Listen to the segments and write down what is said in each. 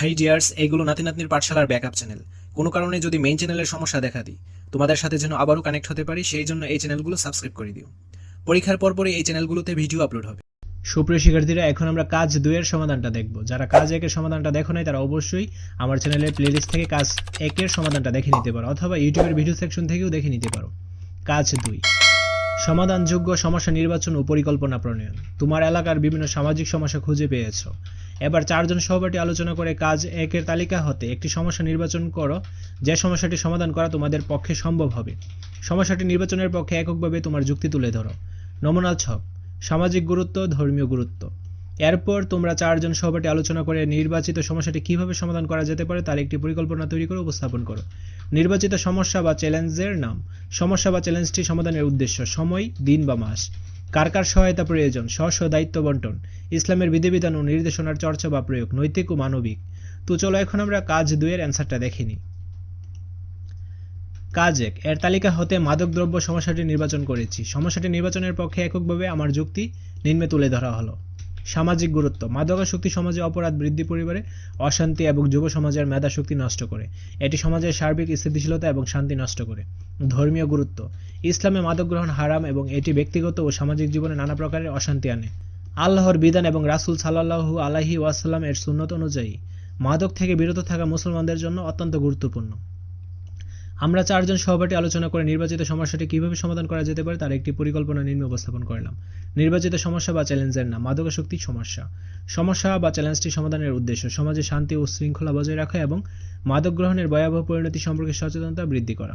High dears এইগুলো নাতি নাতনির পাঠশালার ব্যাকআপ চ্যানেল। কোনো কারণে যদি মেইন চ্যানেলের সমস্যা দেখা দিই, তোমাদের সাথে যেন আবারও কানেক্ট হতে পারি, সেই জন্য এই চ্যানেলগুলো সাবস্ক্রাইব করে দিও। পরীক্ষার পরপরই এই চ্যানেলগুলোতে ভিডিও আপলোড হবে। সুপ্রিয় শিক্ষার্থীরা, এখন আমরা কাজ দুইয়ের সমাধানটা দেখব। যারা কাজ একের সমাধানটা দেখো নাই, তারা অবশ্যই আমার চ্যানেলের প্লেলিস্ট থেকে কাজ একের সমাধানটা দেখে নিতে পারো, অথবা ইউটিউবের ভিডিও সেকশন থেকেও দেখে নিতে পারো। কাজ দুই। সমাধানযোগ্য সমস্যা নির্বাচন ও পরিকল্পনা প্রণয়ন। তোমার এলাকার বিভিন্ন সামাজিক সমস্যা খুঁজে পেয়েছ। এবার চারজন সহপাঠী আলোচনা করে কাজ একের তালিকা হতে একটি সমস্যা নির্বাচন করো। যে সমস্যাটি সমাধান করা তোমাদের পক্ষে সম্ভব হবে। সমস্যাটি নির্বাচনের পক্ষে এককভাবে তোমার যুক্তি তুলে ধরো। নমুনা ছক। সামাজিক গুরুত্ব, ধর্মীয় গুরুত্ব। এরপর তোমরা চারজন সহপাঠী আলোচনা করে নির্বাচিত সমস্যাটি কীভাবে সমাধান করা যেতে পারে তার একটি পরিকল্পনা তৈরি করে উপস্থাপন করো। নির্বাচিত সমস্যা বা চ্যালেঞ্জের নাম। সমস্যা বা চ্যালেঞ্জটি সমাধানের উদ্দেশ্য, সময়, দিন বা মাস। কার কার সহায়তা প্রয়োজন, স্ব স্ব দায়িত্ব বন্টন, ইসলামের বিধিবিধান ও নির্দেশনার চর্চা বা প্রয়োগ, নৈতিক ও মানবিক। তো চলো এখন আমরা কাজ দুয়ের অ্যান্সারটা দেখিনি কাজ এক, এর তালিকা হতে মাদকদ্রব্য সমস্যাটি নির্বাচন করেছি। সমস্যাটি নির্বাচনের পক্ষে এককভাবে আমার যুক্তি নিম্নে তুলে ধরা হলো। সামাজিক গুরুত্ব। মাদকাসক্তি সমাজে অপরাধ বৃদ্ধি পরিবারে অশান্তি এবং যুব সমাজের মেধা শক্তি নষ্ট করে। এটি সমাজের সার্বিক স্থিতিশীলতা এবং শান্তি নষ্ট করে। ধর্মীয় গুরুত্ব। ইসলামে মাদক গ্রহণ হারাম এবং এটি ব্যক্তিগত ও সামাজিক জীবনে নানা প্রকারের অশান্তি আনে। আল্লাহর বিধান এবং রাসূল সাল্লাল্লাহু আলাইহি ওয়াসাল্লাম এর সুন্নত অনুযায়ী, মাদক থেকে বিরত থাকা মুসলমানদের জন্য অত্যন্ত গুরুত্বপূর্ণ। আমরা চারজন সহপাঠী আলোচনা করে নির্বাচিত সমস্যাটি কীভাবে সমাধান করা যেতে পারে তার একটি পরিকল্পনা নিম্ন উপস্থাপন করলাম। নির্বাচিত সমস্যা বা চ্যালেঞ্জের নাম, মাদকাসক্তি সমস্যা। সমস্যা বা চ্যালেঞ্জটি সমাধানের উদ্দেশ্য, সমাজে শান্তি ও শৃঙ্খলা বজায় রাখা এবং মাদক গ্রহণের ভয়াবহ পরিণতি সম্পর্কে সচেতনতা বৃদ্ধি করা।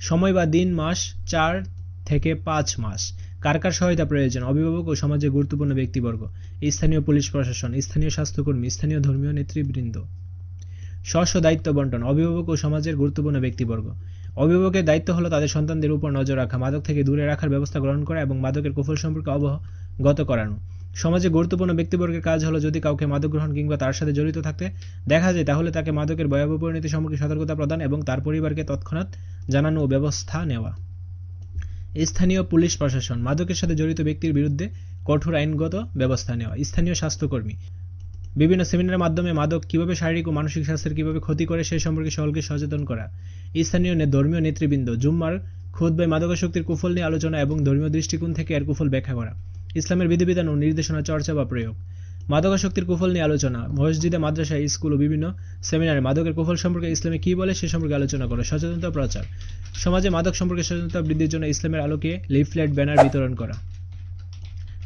সময় বা দিন, মাস, চার থেকে পাঁচ মাস। কার কার সহায়তা প্রয়োজন? অভিভাবক ও সমাজের গুরুত্বপূর্ণ ব্যক্তিবর্গ। স্থানীয় পুলিশ প্রশাসন, স্থানীয় স্বাস্থ্যকর্মী, স্থানীয় ধর্মীয় নেতৃবৃন্দ। স্ব দায়িত্ব বন্টন, অভিভাবক ও সমাজের গুরুত্বপূর্ণ ব্যক্তিবর্গ। অভিভাবকের দায়িত্ব হলো তাদের সন্তানদের উপর নজর রাখা, মাদক থেকে দূরে রাখার ব্যবস্থা গ্রহণ করা এবং মাদকের কুফল সম্পর্কে অবগত করানো। সমাজে গুরুত্বপূর্ণ ব্যক্তিবর্গের কাজ হলো যদি কাউকে মাদক গ্রহণ কিংবা তার সাথে জড়িত থাকতে দেখা যায়, তাহলে তাকে মাদকের ভয়াবহ পরিণতি সম্পর্কে সতর্কতা প্রদান এবং তার পরিবারকে তৎক্ষণাৎ জানানো ও ব্যবস্থা নেওয়া। স্থানীয় পুলিশ প্রশাসন, মাদকের সাথে জড়িত ব্যক্তির বিরুদ্ধে কঠোর আইনগত ব্যবস্থা নেওয়া। স্থানীয় স্বাস্থ্যকর্মী বিভিন্ন সেমিনারের মাধ্যমে মাদক কীভাবে শারীরিক ও মানসিক স্বাস্থ্যের কীভাবে ক্ষতি করে সে সম্পর্কে সকলকে সচেতন করা। স্থানীয় ধর্মীয় নেতৃবৃন্দ জুম্মার খুদ্বায় মাদকাসক্তির কুফল নিয়ে আলোচনা এবং ধর্মীয় দৃষ্টিকোণ থেকে এর কুফল ব্যাখ্যা করা। ইসলামের বিধিবিধান ও নির্দেশনা, চর্চা বা প্রয়োগ। মাদকাসক্তির কুফল নিয়ে আলোচনা। মসজিদে মাদ্রাসায় স্কুল ও বিভিন্ন সেমিনারে মাদকের কুফল সম্পর্কে ইসলামে কি বলে সে সম্পর্কে আলোচনা করা। সচেতনতা প্রচার। সমাজে মাদক সম্পর্কে সচেতনতা বৃদ্ধির জন্য ইসলামের আলোকে লিফলেট, ব্যানার বিতরণ করা।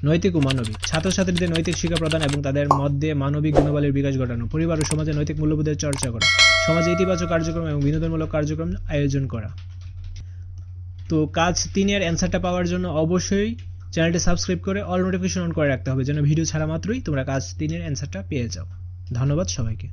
নৈতিক ও মানবিক। ছাত্রছাত্রীদের নৈতিক শিক্ষা প্রদান এবং তাদের মধ্যে মানবিক গুণাবলীর বিকাশ ঘটানো, পরিবার ও সমাজে নৈতিক মূল্যবোধের চর্চা করা, সমাজে ইতিবাচক কার্যক্রম এবং বিনোদনমূলক কার্যক্রম আয়োজন করা। তো কাজ তিনের অ্যান্সারটা পাওয়ার জন্য অবশ্যই চ্যানেলটি সাবস্ক্রাইব করে অল নোটিফিকেশন অন করে রাখতে হবে, যেন ভিডিও ছাড়া মাত্রই তোমরা কাজ তিনের অ্যান্সারটা পেয়ে যাও। ধন্যবাদ সবাইকে।